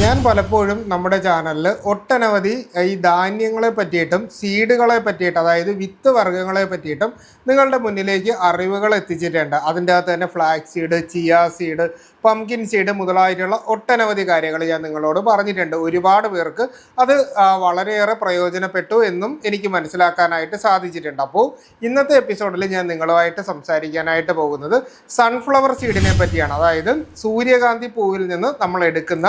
ഞാൻ പലപ്പോഴും നമ്മുടെ ചാനലിൽ ഒട്ടനവധി ഈ ധാന്യങ്ങളെ പറ്റിയിട്ടും സീഡുകളെ പറ്റിയിട്ട് അതായത് വിത്ത് വർഗങ്ങളെ പറ്റിയിട്ടും നിങ്ങളുടെ മുന്നിലേക്ക് അറിവുകൾ എത്തിച്ചിട്ടുണ്ട്. അതിന്റെ അകത്ത് തന്നെ flax seed chia seed pumpkin seed മുതലായിട്ടുള്ള ഒട്ടനവധി കാര്യങ്ങൾ ഞാൻ നിങ്ങളോട് പറഞ്ഞിട്ടുണ്ട്. ഒരുപാട് പേർക്ക് അത് വളരെയേറെ പ്രയോജനപ്പെട്ടു എന്നും എനിക്ക് മനസ്സിലാക്കാനായിട്ട് സാധിച്ചിട്ടുണ്ട്. അപ്പോൾ ഇന്നത്തെ എപ്പിസോഡിൽ ഞാൻ നിങ്ങളുമായിട്ട് സംസാരിക്കാനായിട്ട് പോകുന്നത് സൺഫ്ലവർ സീഡിനെ പറ്റിയാണ്. അതായത് സൂര്യകാന്തി പൂവിൽ നിന്ന് നമ്മൾ എടുക്കുന്ന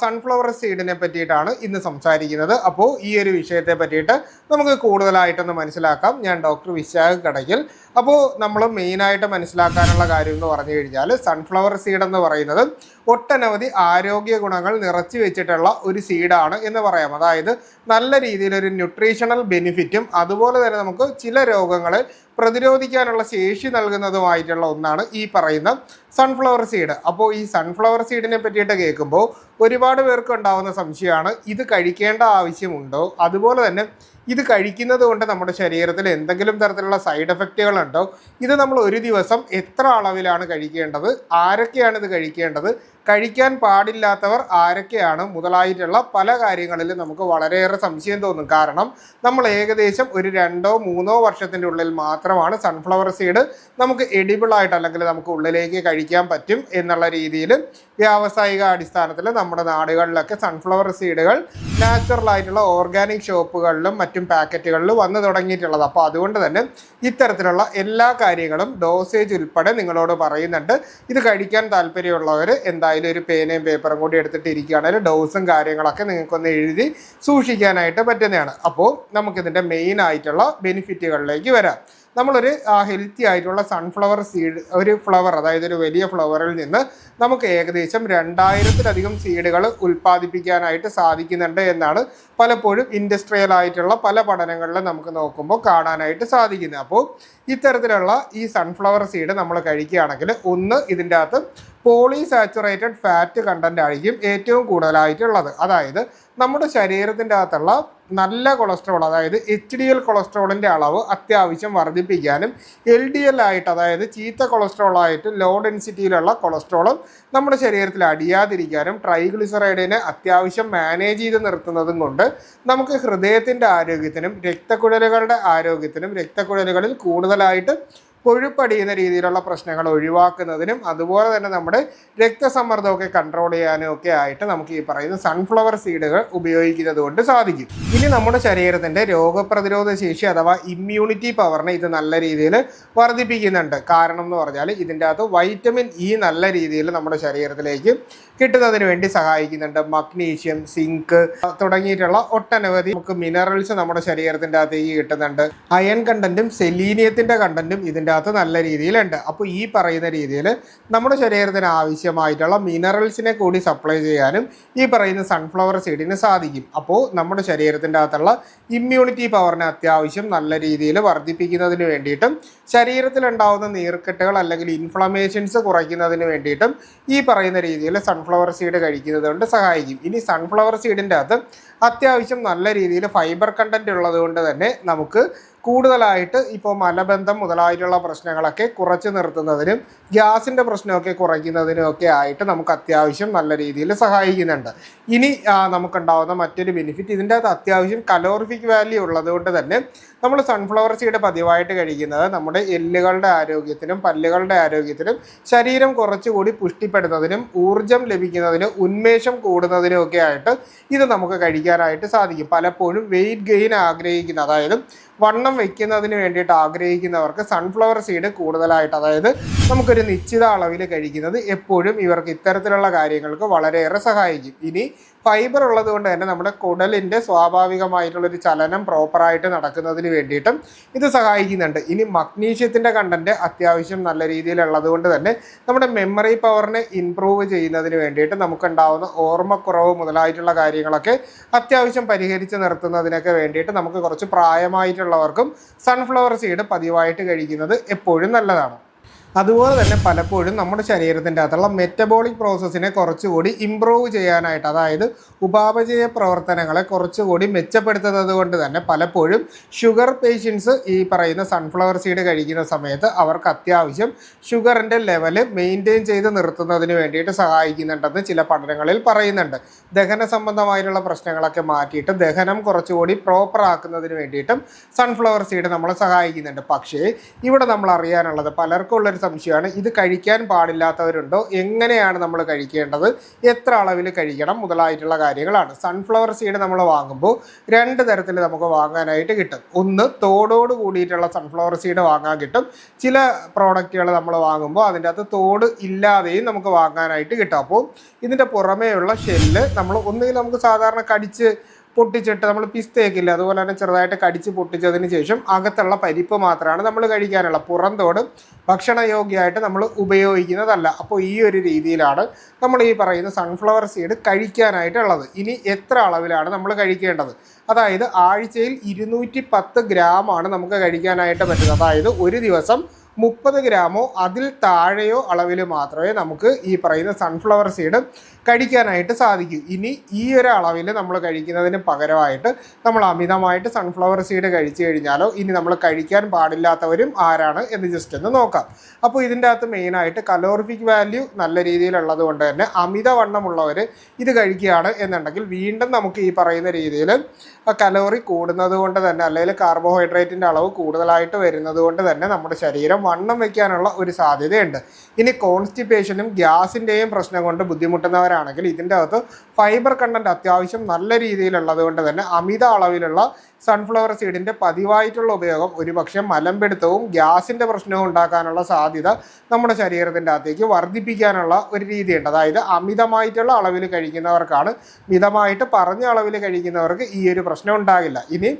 സൺഫ്ലവർ സീഡിനെ പറ്റിയിട്ടാണ് ഇന്ന് സംസാരിക്കുന്നത്. അപ്പോൾ ഈ ഒരു വിഷയത്തെ പറ്റിയിട്ട് നമുക്ക് കൂടുതലായിട്ടൊന്ന് മനസ്സിലാക്കാം. ഞാൻ ഡോക്ടർ വിശാഖ് കടയ്ക്കൽ. അപ്പോൾ നമ്മൾ മെയിനായിട്ട് മനസ്സിലാക്കാനുള്ള കാര്യം എന്ന് പറഞ്ഞു കഴിഞ്ഞാൽ സൺഫ്ലവർ സീഡ് എന്ന് പറയുന്നത് ഒട്ടനവധി ആരോഗ്യ ഗുണങ്ങൾ നിറച്ചു വെച്ചിട്ടുള്ള ഒരു സീഡാണ് എന്ന് പറയാം. അതായത് നല്ല രീതിയിലൊരു ന്യൂട്രീഷണൽ ബെനിഫിറ്റും അതുപോലെ തന്നെ നമുക്ക് ചില രോഗങ്ങളെ പ്രതിരോധിക്കാനുള്ള ശേഷി നൽകുന്നതുമായിട്ടുള്ള ഒന്നാണ് ഈ പറയുന്ന സൺഫ്ലവർ സീഡ് അപ്പോൾ ഈ സൺഫ്ലവർ സീഡിനെ പറ്റിയിട്ട് കേൾക്കുമ്പോൾ ഒരുപാട് പേർക്ക് ഉണ്ടാകുന്ന സംശയമാണ് ഇത് കഴിക്കേണ്ട ആവശ്യമുണ്ടോ? അതുപോലെ തന്നെ ഇത് കഴിക്കുന്നത് കൊണ്ട് നമ്മുടെ ശരീരത്തിൽ എന്തെങ്കിലും തരത്തിലുള്ള സൈഡ് എഫക്റ്റുകൾ എഫക്റ്റുകളുണ്ടോ ഇത് നമ്മൾ ഒരു ദിവസം എത്ര അളവിലാണ് കഴിക്കേണ്ടത്? ആരൊക്കെയാണ് ഇത് കഴിക്കേണ്ടത്? കഴിക്കാൻ പാടില്ലാത്തവർ ആരൊക്കെയാണ്? മുതലായിട്ടുള്ള പല കാര്യങ്ങളിലും നമുക്ക് വളരെയേറെ സംശയം തോന്നും. കാരണം നമ്മൾ ഏകദേശം ഒരു രണ്ടോ മൂന്നോ വർഷത്തിന്റെ ഉള്ളിൽ മാത്രമാണ് സൺഫ്ലവർ സീഡ് നമുക്ക് എഡിബിളായിട്ട് അല്ലെങ്കിൽ നമുക്ക് ഉള്ളിലേക്ക് കഴിക്കാൻ പറ്റും എന്നുള്ള രീതിയിൽ വ്യാവസായിക അടിസ്ഥാനത്തിൽ നമ്മുടെ നാടുകളിലൊക്കെ സൺഫ്ലവർ സീഡുകൾ നാച്ചുറൽ ആയിട്ടുള്ള ഓർഗാനിക് ഷോപ്പുകളിലും മറ്റും പാക്കറ്റുകളിൽ വന്നു തുടങ്ങിയിട്ടുള്ളത്. അപ്പോൾ അതുകൊണ്ട് തന്നെ ഇത്തരത്തിലുള്ള എല്ലാ കാര്യങ്ങളും ഡോസേജ് ഉൾപ്പെടെ നിങ്ങളോട് പറയുന്നുണ്ട്. ഇത് കഴിക്കാൻ താല്പര്യമുള്ളവർ എന്തായാലും ഒരു പേനയും പേപ്പറും കൂടി എടുത്തിട്ട് ഇരിക്കുകയാണെങ്കിൽ ഡോസും കാര്യങ്ങളൊക്കെ നിങ്ങൾക്കൊന്ന് എഴുതി സൂക്ഷിക്കാനായിട്ട് പറ്റുന്നതാണ്. അപ്പോൾ നമുക്കിതിന്റെ മെയിൻ ആയിട്ടുള്ള ബെനിഫിറ്റുകളിലേക്ക് വരാം. നമ്മളൊരു ഹെൽത്തി ആയിട്ടുള്ള സൺഫ്ലവർ സീഡ് ഒരു ഫ്ലവർ അതായത് ഒരു വലിയ ഫ്ലവറിൽ നിന്ന് നമുക്ക് ഏകദേശം രണ്ടായിരത്തിലധികം സീഡുകൾ ഉൽപ്പാദിപ്പിക്കാനായിട്ട് സാധിക്കുന്നുണ്ട് എന്നാണ് പലപ്പോഴും ഇൻഡസ്ട്രിയൽ ആയിട്ടുള്ള പല പഠനങ്ങളിലും നമുക്ക് നോക്കുമ്പോൾ കാണാനായിട്ട് സാധിക്കുന്നത്. അപ്പോൾ ഇത്തരത്തിലുള്ള ഈ സൺഫ്ലവർ സീഡ് നമ്മൾ കഴിക്കുകയാണെങ്കിൽ ഒന്ന് ഇതിന്റെ അകത്ത് പോളിസാച്ചുറേറ്റഡ് ഫാറ്റ് കണ്ടന്റ് ആയിരിക്കും ഏറ്റവും കൂടുതലായിട്ടുള്ളത്. അതായത് നമ്മുടെ ശരീരത്തിന്റെ അകത്തുള്ള നല്ല കൊളസ്ട്രോൾ അതായത് എച്ച് ഡി എൽ കൊളസ്ട്രോളിന്റെ അളവ് അത്യാവശ്യം വർദ്ധിപ്പിക്കാനും എൽ ഡി എൽ ആയിട്ട് അതായത് ചീത്ത കൊളസ്ട്രോൾ ആയിട്ട് ലോ ഡെൻസിറ്റിയിലുള്ള കൊളസ്ട്രോളും നമ്മുടെ ശരീരത്തിൽ അടിയാതിരിക്കാനും ട്രൈഗ്ലിസറൈഡിനെ അത്യാവശ്യം മാനേജ് ചെയ്ത് നിർത്തുന്നതും കൊണ്ട് നമുക്ക് ഹൃദയത്തിന്റെ ആരോഗ്യത്തിനും രക്തക്കുഴലുകളുടെ ആരോഗ്യത്തിനും രക്തക്കുഴലുകളിൽ കൂടുതലായിട്ട് കൊഴുപ്പടിയുന്ന രീതിയിലുള്ള പ്രശ്നങ്ങൾ ഒഴിവാക്കുന്നതിനും അതുപോലെ തന്നെ നമ്മുടെ രക്തസമ്മർദ്ദമൊക്കെ കൺട്രോൾ ചെയ്യാനും ഒക്കെ ആയിട്ട് നമുക്ക് ഈ പറയുന്ന സൺഫ്ലവർ സീഡുകൾ ഉപയോഗിക്കുന്നത് കൊണ്ട് സാധിക്കും. ഇനി നമ്മുടെ ശരീരത്തിന്റെ രോഗപ്രതിരോധ ശേഷി അഥവാ ഇമ്മ്യൂണിറ്റി പവറിനെ ഇത് നല്ല രീതിയിൽ വർദ്ധിപ്പിക്കുന്നുണ്ട്. കാരണം എന്ന് പറഞ്ഞാൽ ഇതിന്റെ അകത്ത് വൈറ്റമിൻ ഇ നല്ല രീതിയിൽ നമ്മുടെ ശരീരത്തിലേക്ക് കിട്ടുന്നതിന് വേണ്ടി സഹായിക്കുന്നുണ്ട്. മഗ്നീഷ്യം സിങ്ക് തുടങ്ങിയിട്ടുള്ള ഒട്ടനവധി നമുക്ക് മിനറൽസ് നമ്മുടെ ശരീരത്തിന്റെ അകത്തേക്ക് കിട്ടുന്നുണ്ട്. അയൺ കണ്ടന്റും സെലീനിയത്തിന്റെ കണ്ടന്റും ഇതിന്റെ അകത്ത് നല്ല രീതിയിലുണ്ട്. അപ്പോൾ ഈ പറയുന്ന രീതിയിൽ നമ്മുടെ ശരീരത്തിന് ആവശ്യമായിട്ടുള്ള മിനറൽസിനെ കൂടി സപ്ലൈ ചെയ്യാനും ഈ പറയുന്ന സൺഫ്ലവർ സീഡിന് സാധിക്കും. അപ്പോൾ നമ്മുടെ ശരീരത്തിന്റെ അകത്തുള്ള ഇമ്മ്യൂണിറ്റി പവറിനെ അത്യാവശ്യം നല്ല രീതിയിൽ വർദ്ധിപ്പിക്കുന്നതിന് വേണ്ടിയിട്ടും ശരീരത്തിലുണ്ടാവുന്ന നീർക്കെട്ടുകൾ അല്ലെങ്കിൽ ഇൻഫ്ലമേഷൻസ് കുറയ്ക്കുന്നതിന് വേണ്ടിയിട്ടും ഈ പറയുന്ന രീതിയിൽ സൺഫ്ലവർ സീഡ് കഴിക്കുന്നത് കൊണ്ട് സഹായിക്കും. ഇനി സൺഫ്ലവർ സീഡിന്റെ അകത്ത് അത്യാവശ്യം നല്ല രീതിയിൽ ഫൈബർ കണ്ടന്റ് ഉള്ളത് കൊണ്ട് തന്നെ നമുക്ക് കൂടുതലായിട്ട് ഇപ്പോൾ മലബന്ധം മുതലായിട്ടുള്ള പ്രശ്നങ്ങളൊക്കെ കുറച്ച് നിർത്തുന്നതിനും ഗ്യാസിന്റെ പ്രശ്നമൊക്കെ കുറയ്ക്കുന്നതിനും ഒക്കെ ആയിട്ട് നമുക്ക് അത്യാവശ്യം നല്ല രീതിയിൽ സഹായിക്കുന്നുണ്ട്. ഇനി നമുക്കുണ്ടാവുന്ന മറ്റൊരു ബെനിഫിറ്റ് ഇതിന്റെ അകത്ത് അത്യാവശ്യം കലോറിഫിക് വാല്യൂ ഉള്ളതുകൊണ്ട് തന്നെ നമ്മൾ സൺഫ്ലവർ സീഡ് പതിവായിട്ട് കഴിക്കുന്നത് നമ്മുടെ എല്ലുകളുടെ ആരോഗ്യത്തിനും പല്ലുകളുടെ ആരോഗ്യത്തിനും ശരീരം കുറച്ചുകൂടി പുഷ്ടിപ്പെടുന്നതിനും ഊർജം ലഭിക്കുന്നതിനും ഉന്മേഷം കൂടുന്നതിനും ഒക്കെ ആയിട്ട് ഇത് നമുക്ക് കഴിക്കാനായിട്ട് സാധിക്കും. പലപ്പോഴും വെയിറ്റ് ഗെയിൻ ആഗ്രഹിക്കുന്ന അതായത് വണ്ണം വെക്കുന്നതിന് വേണ്ടിയിട്ട് ആഗ്രഹിക്കുന്നവർക്ക് സൺഫ്ലവർ സീഡ് കൂടുതലായിട്ട് അതായത് നമുക്കൊരു നിശ്ചിത അളവിൽ കഴിക്കുന്നത് എപ്പോഴും ഇവർക്ക് ഇത്തരത്തിലുള്ള കാര്യങ്ങൾക്ക് വളരെയേറെ സഹായിക്കും. ഇനി ഫൈബർ ഉള്ളത് കൊണ്ട് തന്നെ നമ്മുടെ കുടലിന്റെ സ്വാഭാവികമായിട്ടുള്ളൊരു ചലനം പ്രോപ്പറായിട്ട് നടക്കുന്നതിന് വേണ്ടിയിട്ടും ഇത് സഹായിക്കുന്നുണ്ട്. ഇനി മഗ്നീഷ്യത്തിന്റെ കണ്ടന്റ് അത്യാവശ്യം നല്ല രീതിയിലുള്ളത് കൊണ്ട് തന്നെ നമ്മുടെ മെമ്മറി പവറിനെ ഇംപ്രൂവ് ചെയ്യുന്നതിന് വേണ്ടിയിട്ട് നമുക്കുണ്ടാവുന്ന ഓർമ്മക്കുറവ് മുതലായിട്ടുള്ള കാര്യങ്ങളൊക്കെ അത്യാവശ്യം പരിഹരിച്ച് നിർത്തുന്നതിനൊക്കെ വേണ്ടിയിട്ട് നമുക്ക് കുറച്ച് പ്രായമായിട്ടുള്ളവർക്കും സൺഫ്ലവർ സീഡ് പതിവായിട്ട് കഴിക്കുന്നത് എപ്പോഴും നല്ലതാണ്. അതുപോലെ തന്നെ പലപ്പോഴും നമ്മുടെ ശരീരത്തിന്റെ അകത്തുള്ള മെറ്റബോളിക് പ്രോസസ്സിനെ കുറച്ചുകൂടി ഇമ്പ്രൂവ് ചെയ്യാനായിട്ട് അതായത് ഉപാപചയ പ്രവർത്തനങ്ങളെ കുറച്ചുകൂടി മെച്ചപ്പെടുത്തുന്നത് കൊണ്ട് തന്നെ പലപ്പോഴും ഷുഗർ പേഷ്യൻസ് ഈ പറയുന്ന സൺഫ്ലവർ സീഡ് കഴിക്കുന്ന സമയത്ത് അവർക്ക് അത്യാവശ്യം ഷുഗറിന്റെ ലെവൽ മെയിന്റെയിൻ ചെയ്ത് നിർത്തുന്നതിന് വേണ്ടിയിട്ട് സഹായിക്കുന്നുണ്ടെന്ന് ചില പഠനങ്ങളിൽ പറയുന്നുണ്ട്. ദഹന സംബന്ധമായിട്ടുള്ള പ്രശ്നങ്ങളൊക്കെ മാറ്റിയിട്ട് ദഹനം കുറച്ചുകൂടി പ്രോപ്പർ ആക്കുന്നതിന് വേണ്ടിയിട്ടും സൺഫ്ലവർ സീഡ് നമ്മളെ സഹായിക്കുന്നുണ്ട്. പക്ഷേ ഇവിടെ നമ്മൾ അറിയാനുള്ളത് പലർക്കും ഉള്ളൊരു സംശയമാണ്. ഇത് കഴിക്കാൻ പാടില്ലാത്തവരുണ്ടോ? എങ്ങനെയാണ് നമ്മൾ കഴിക്കേണ്ടത്? എത്ര അളവിൽ കഴിക്കണം? മുതലായിട്ടുള്ള കാര്യങ്ങളാണ്. സൺഫ്ലവർ സീഡ് നമ്മൾ വാങ്ങുമ്പോൾ രണ്ട് തരത്തിൽ നമുക്ക് വാങ്ങാനായിട്ട് കിട്ടും. ഒന്ന് തോടോട് കൂടിയിട്ടുള്ള സൺഫ്ലവർ സീഡ് വാങ്ങാൻ കിട്ടും. ചില പ്രോഡക്റ്റുകൾ നമ്മൾ വാങ്ങുമ്പോൾ അതിന്റെ അകത്ത് തോട് ഇല്ലാതെയും നമുക്ക് വാങ്ങാനായിട്ട് കിട്ടും. അപ്പോൾ ഇതിന്റെ പുറമേയുള്ള ഷെല്ല് നമ്മൾ ഒന്നുകിൽ നമുക്ക് സാധാരണ കടിച്ച് പൊട്ടിച്ചിട്ട് നമ്മൾ പിസ്തേക്കില്ല അതുപോലെ തന്നെ ചെറുതായിട്ട് കടിച്ച് പൊട്ടിച്ചതിന് ശേഷം അകത്തുള്ള പരിപ്പ് മാത്രമാണ് നമ്മൾ കഴിക്കാനുള്ള പുറന്തോട് ഭക്ഷണയോഗ്യമായിട്ട് നമ്മൾ ഉപയോഗിക്കുന്നതല്ല. അപ്പോൾ ഈ ഒരു രീതിയിലാണ് നമ്മൾ ഈ പറയുന്ന സൺഫ്ലവർ സീഡ് കഴിക്കാനായിട്ടുള്ളത്. ഇനി എത്ര അളവിലാണ് നമ്മൾ കഴിക്കേണ്ടത്? അതായത് ആഴ്ചയിൽ ഇരുന്നൂറ്റി പത്ത് ഗ്രാമാണ് നമുക്ക് കഴിക്കാനായിട്ട് പറ്റുന്നത്. അതായത് ഒരു ദിവസം മുപ്പത് ഗ്രാമോ അതിൽ താഴെയോ അളവിൽ മാത്രമേ നമുക്ക് ഈ പറയുന്ന സൺഫ്ലവർ സീഡ് കഴിക്കാനായിട്ട് സാധിക്കും. ഇനി ഈ ഒരു അളവിൽ നമ്മൾ കഴിക്കുന്നതിന് പകരമായിട്ട് നമ്മൾ അമിതമായിട്ട് സൺഫ്ലവർ സീഡ് കഴിച്ചു കഴിഞ്ഞാലോ ഇനി നമ്മൾ കഴിക്കാൻ പാടില്ലാത്തവരും ആരാണ് എന്ന് ജസ്റ്റ് ഒന്ന് നോക്കാം. അപ്പോൾ ഇതിന്റെ അകത്ത് മെയിനായിട്ട് കലോറിഫിക് വാല്യൂ നല്ല രീതിയിലുള്ളത് കൊണ്ട് തന്നെ അമിതവണ്ണമുള്ളവർ ഇത് കഴിക്കുകയാണ് എന്നുണ്ടെങ്കിൽ വീണ്ടും നമുക്ക് ഈ പറയുന്ന രീതിയിൽ കലോറി കൂടുന്നത് കൊണ്ട് തന്നെ അല്ലെങ്കിൽ കാർബോഹൈഡ്രേറ്റിന്റെ അളവ് കൂടുതലായിട്ട് വരുന്നത് കൊണ്ട് തന്നെ നമ്മുടെ ശരീരം വണ്ണം വയ്ക്കാനുള്ള ഒരു സാധ്യതയുണ്ട്. ഇനി കോൺസ്റ്റിപ്പേഷനും ഗ്യാസിന്റെയും പ്രശ്നം കൊണ്ട് ബുദ്ധിമുട്ടുന്നവരാണെങ്കിൽ ഇതിന്റെ അകത്ത് ഫൈബർ കണ്ടന്റ് അത്യാവശ്യം നല്ല രീതിയിലുള്ളത് കൊണ്ട് തന്നെ അമിത അളവിലുള്ള സൺഫ്ലവർ സീഡിന്റെ പതിവായിട്ടുള്ള ഉപയോഗം ഒരുപക്ഷെ മലമ്പെടുത്തവും ഗ്യാസിന്റെ പ്രശ്നവും ഉണ്ടാക്കാനുള്ള സാധ്യത നമ്മുടെ ശരീരത്തിന്റെ അകത്തേക്ക് വർദ്ധിപ്പിക്കാനുള്ള ഒരു രീതിയുണ്ട്. അതായത് അമിതമായിട്ടുള്ള അളവിൽ കഴിക്കുന്നവർക്കാണ് മിതമായിട്ട് പറഞ്ഞ അളവിൽ കഴിക്കുന്നവർക്ക് ഈ ഒരു പ്രശ്നം ഉണ്ടാകില്ല. ഇനി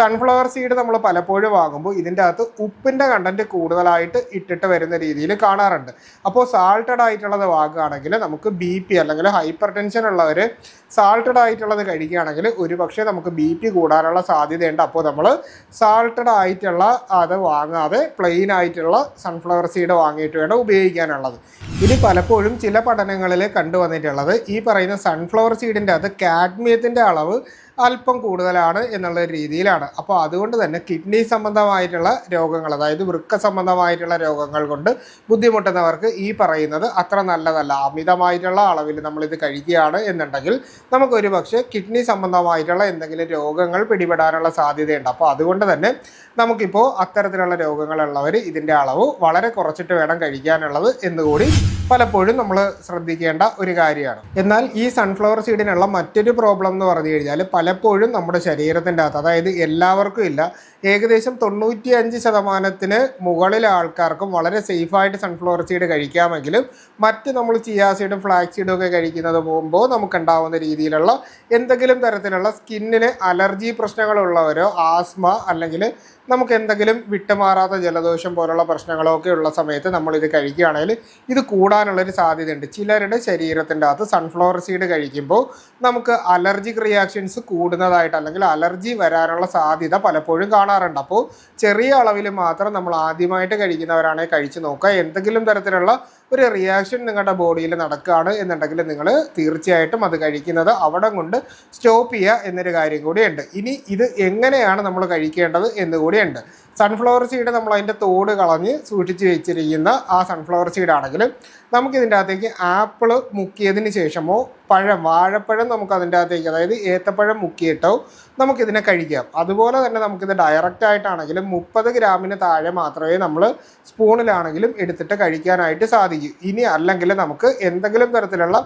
സൺഫ്ലവർ സീഡ് നമ്മൾ പലപ്പോഴും വാങ്ങുമ്പോൾ ഇതിന്റെ അകത്ത് ഉപ്പിന്റെ കണ്ടന്റ് കൂടുതലായിട്ട് ഇട്ടിട്ട് വരുന്ന രീതിയിൽ കാണാറുണ്ട്. അപ്പോൾ സാൾട്ടഡ് ആയിട്ടുള്ളത് വാങ്ങുകയാണെങ്കിൽ നമുക്ക് ബി പി അല്ലെങ്കിൽ ഹൈപ്പർ ടെൻഷൻ ഉള്ളവർ സാൾട്ടഡ് ആയിട്ടുള്ളത് കഴിക്കുകയാണെങ്കിൽ ഒരു പക്ഷേ നമുക്ക് ബി പി കൂടാനുള്ള സാധ്യതയുണ്ട്. അപ്പോൾ നമ്മൾ സാൾട്ടഡ് ആയിട്ടുള്ള അത് വാങ്ങാതെ പ്ലെയിൻ ആയിട്ടുള്ള സൺഫ്ലവർ സീഡ് വാങ്ങിയിട്ട് വേണം ഉപയോഗിക്കാനുള്ളത്. ഇത് പലപ്പോഴും ചില പഠനങ്ങളിൽ കണ്ടുവന്നിട്ടുള്ളത് ഈ പറയുന്ന സൺഫ്ലവർ സീഡിന്റെ അത് കാഡ്മിയത്തിന്റെ അളവ് അല്പം കൂടുതലാണ് എന്നുള്ള രീതിയിലാണ്. അപ്പോൾ അതുകൊണ്ട് തന്നെ കിഡ്നി സംബന്ധമായിട്ടുള്ള രോഗങ്ങൾ അതായത് വൃക്ക സംബന്ധമായിട്ടുള്ള രോഗങ്ങൾ കൊണ്ട് ബുദ്ധിമുട്ടുന്നവർക്ക് ഈ പറയുന്നത് അത്ര നല്ലതല്ല. അമിതമായിട്ടുള്ള അളവിൽ നമ്മളിത് കഴിക്കുകയാണ് എന്നുണ്ടെങ്കിൽ നമുക്കൊരു പക്ഷേ കിഡ്നി സംബന്ധമായിട്ടുള്ള എന്തെങ്കിലും രോഗങ്ങൾ പിടിപെടാനുള്ള സാധ്യതയുണ്ട്. അപ്പോൾ അതുകൊണ്ട് തന്നെ നമുക്കിപ്പോൾ അത്തരത്തിലുള്ള രോഗങ്ങളുള്ളവർ ഇതിന്റെ അളവ് വളരെ കുറച്ചിട്ട് വേണം കഴിക്കാനുള്ളത് എന്നുകൂടി പലപ്പോഴും നമ്മൾ ശ്രദ്ധിക്കേണ്ട ഒരു കാര്യമാണ്. എന്നാൽ ഈ സൺഫ്ലവർ സീഡിനുള്ള മറ്റൊരു പ്രോബ്ലം എന്ന് പറഞ്ഞു കഴിഞ്ഞാൽ പലപ്പോഴും നമ്മുടെ ശരീരത്തിന്റെ അകത്ത് അതായത് എല്ലാവർക്കും ഇല്ല ഏകദേശം തൊണ്ണൂറ്റി അഞ്ച് ശതമാനത്തിന് മുകളിലെ ആൾക്കാർക്കും വളരെ സേഫായിട്ട് സൺഫ്ലവർ സീഡ് കഴിക്കാമെങ്കിലും മറ്റ് നമ്മൾ ചിയാ സീഡും ഫ്ലാക്സ് സീഡും ഒക്കെ കഴിക്കുന്നത് പോകുമ്പോൾ നമുക്കുണ്ടാവുന്ന രീതിയിലുള്ള എന്തെങ്കിലും തരത്തിലുള്ള സ്കിന്നിന് അലർജി പ്രശ്നങ്ങളുള്ളവരോ ആസ്മ അല്ലെങ്കിൽ നമുക്ക് എന്തെങ്കിലും വിട്ടുമാറാത്ത ജലദോഷം പോലുള്ള പ്രശ്നങ്ങളോ ഒക്കെ ഉള്ള സമയത്ത് നമ്മൾ ഇത് കഴിക്കുകയാണെങ്കിൽ ഇത് കൂടാനുള്ളൊരു സാധ്യതയുണ്ട്. ചിലരുടെ ശരീരത്തിന്റെ അകത്ത് സൺഫ്ലവർ സീഡ് കഴിക്കുമ്പോൾ നമുക്ക് അലർജിക് റിയാക്ഷൻസ് കൂടുന്നതായിട്ട് അല്ലെങ്കിൽ അലർജി വരാനുള്ള സാധ്യത പലപ്പോഴും കാണാറുണ്ട്. അപ്പോൾ ചെറിയ അളവിൽ മാത്രം നമ്മൾ ആദ്യമായിട്ട് കഴിക്കുന്നവരാണെങ്കിൽ കഴിച്ചു നോക്കുക. എന്തെങ്കിലും തരത്തിലുള്ള ഒരു റിയാക്ഷൻ നിങ്ങളുടെ ബോഡിയിൽ നടക്കുകയാണ് എന്നുണ്ടെങ്കിൽ നിങ്ങൾ തീർച്ചയായിട്ടും അത് കഴിക്കുന്നത് അവിടെ കൊണ്ട് സ്റ്റോപ്പ് ചെയ്യുക എന്നൊരു കാര്യം കൂടിയുണ്ട്. ഇനി ഇത് എങ്ങനെയാണ് നമ്മൾ കഴിക്കേണ്ടത് എന്നുകൂടിയുണ്ട് സൺഫ്ലവർ സീഡ് നമ്മൾ അതിന്റെ തോട് കളഞ്ഞ് സൂക്ഷിച്ച് വെച്ചിരിക്കുന്ന ആ സൺഫ്ലവർ സീഡ് ആണെങ്കിലും നമുക്കിതിന്റെ അകത്തേക്ക് ആപ്പിൾ മുക്കിയതിന് ശേഷമോ പഴം വാഴപ്പഴം നമുക്ക് അതിന്റെ അകത്തേക്ക് അതായത് ഏത്തപ്പഴം മുക്കിയിട്ടോ നമുക്കിതിനെ കഴിക്കാം. അതുപോലെ തന്നെ നമുക്കിത് ഡയറക്റ്റ് ആയിട്ടാണെങ്കിലും മുപ്പത് ഗ്രാമിന് താഴെ മാത്രമേ നമ്മൾ സ്പൂണിലാണെങ്കിലും എടുത്തിട്ട് കഴിക്കാനായിട്ട് സാധിക്കൂ. ഇനി അല്ലെങ്കിൽ നമുക്ക് എന്തെങ്കിലും തരത്തിലുള്ള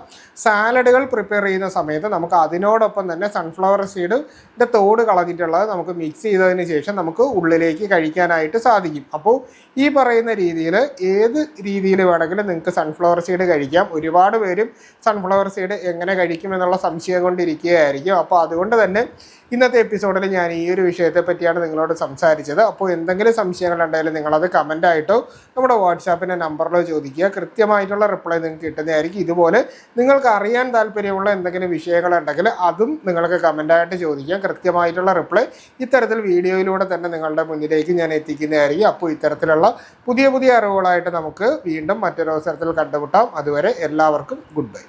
സാലഡുകൾ പ്രിപ്പയർ ചെയ്യുന്ന സമയത്ത് നമുക്ക് അതിനോടൊപ്പം തന്നെ സൺഫ്ലവർ സീഡിന്റെ തോട് കളഞ്ഞിട്ടുള്ളത് നമുക്ക് മിക്സ് ചെയ്തതിന് ശേഷം നമുക്ക് ഉള്ളിലേക്ക് കഴിക്കാനായിട്ട് സാധിക്കും. അപ്പോൾ ഈ പറയുന്ന രീതിയിൽ ഏത് രീതിയിൽ വേണമെങ്കിലും നിങ്ങൾക്ക് സൺഫ്ലവർ സീഡ് കഴിക്കാം. ഒരുപാട് പേരും സൺഫ്ലവർ സീഡ് എങ്ങനെ കഴിക്കുമെന്നുള്ള സംശയം കൊണ്ടിരിക്കുകയായിരിക്കും. അപ്പോൾ അതുകൊണ്ട് തന്നെ ഇന്നത്തെ എപ്പിസോഡിൽ ഞാൻ ഈ ഒരു വിഷയത്തെ പറ്റിയാണ് നിങ്ങളോട് സംസാരിച്ചത്. അപ്പോൾ എന്തെങ്കിലും സംശയങ്ങൾ ഉണ്ടെങ്കിൽ നിങ്ങളത് കമന്റായിട്ടോ നമ്മുടെ വാട്സാപ്പിന്റെ നമ്പറിലോ ചോദിക്കുക. കൃത്യമായിട്ടുള്ള റിപ്ലൈ നിങ്ങൾക്ക് കിട്ടുന്നതായിരിക്കും. ഇതുപോലെ നിങ്ങൾക്ക് അറിയാൻ താല്പര്യമുള്ള എന്തെങ്കിലും വിഷയങ്ങളുണ്ടെങ്കിൽ അതും നിങ്ങൾക്ക് കമന്റായിട്ട് ചോദിക്കാം. കൃത്യമായിട്ടുള്ള റിപ്ലൈ ഇത്തരത്തിൽ വീഡിയോയിലൂടെ തന്നെ നിങ്ങളുടെ മുന്നിലേക്ക് ഞാൻ എത്തിക്കുന്നതായിരിക്കും. അപ്പോൾ ഇത്തരത്തിലുള്ള പുതിയ പുതിയ അറിവുകളായിട്ട് നമുക്ക് വീണ്ടും മറ്റൊരു അവസരത്തിൽ കണ്ടുമുട്ടാം. അതുവരെ എല്ലാവർക്കും ഗുഡ് ബൈ